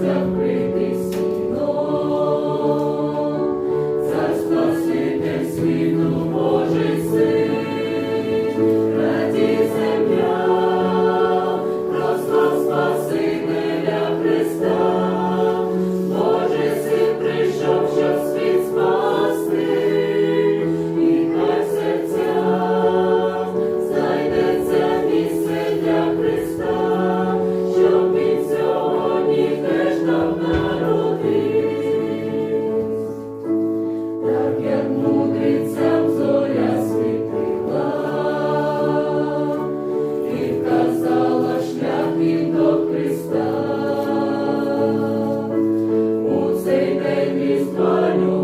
Yeah. Христа.